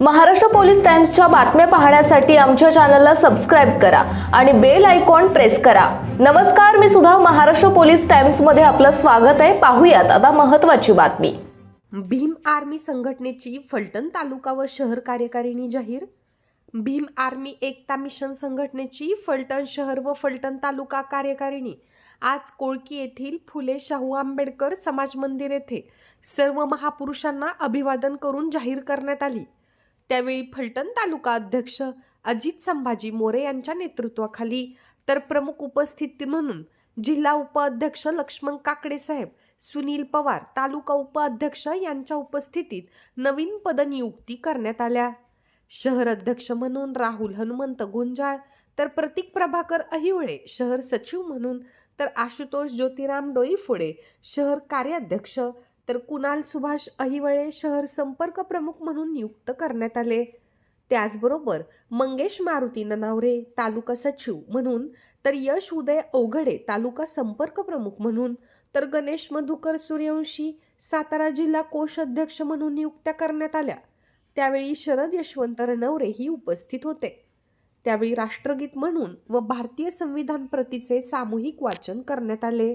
Maharashtra police टाइम्सच्या बातम्या पाहण्यासाठी आमच्या चॅनलला सबस्क्राईब करा आणि बेल आयकॉन प्रेस करा. नमस्कार मी सुद्धा महाराष्ट्र पोलीस टाइम्समध्ये आपलं स्वागत आहे. पाहूयात आता महत्त्वाची बातमी. भीम आर्मी संघटनेची फलटण तालुका व शहर कार्यकारिणी जाहीर. भीम आर्मी एकता मिशन संघटनेची फलटण शहर व फलटण तालुका कार्यकारिणी. आज कोळकी येथील फुले शाहू आंबेडकर समाज मंदिर येथे सर्व महापुरुषांना अभिवादन करून जाहीर करण्यात आली. त्यावेळी फलटण तालुका अध्यक्ष अजित संभाजी मोरे यांच्या नेतृत्वाखाली तर प्रमुख उपस्थिती म्हणून जिल्हा उपअध्यक्ष लक्ष्मण काकडे साहेब सुनील पवार तालुका उपअध्यक्ष यांच्या उपस्थितीत नवीन पदनियुक्ती करण्यात आल्या. शहर अध्यक्ष म्हणून राहुल हनुमंत गुंजाळ तर प्रतीक प्रभाकर अहिवळे शहर सचिव म्हणून तर आशुतोष ज्योतिराम डोईफोडे शहर कार्याध्यक्ष तर कुणाल सुभाष अहिवळे शहर संपर्क प्रमुख म्हणून नियुक्त करण्यात आले. त्याचबरोबर मंगेश मारुती ननावरे तालुका सचिव म्हणून तर यश उदय अवघडे तालुका संपर्क प्रमुख म्हणून तर गणेश मधुकर सूर्यवंशी सातारा जिल्हा कोष अध्यक्ष म्हणून नियुक्त्या करण्यात आल्या. त्यावेळी शरद यशवंत रनवरे ही उपस्थित होते. त्यावेळी राष्ट्रगीत म्हणून व भारतीय संविधान प्रतीचे सामूहिक वाचन करण्यात आले.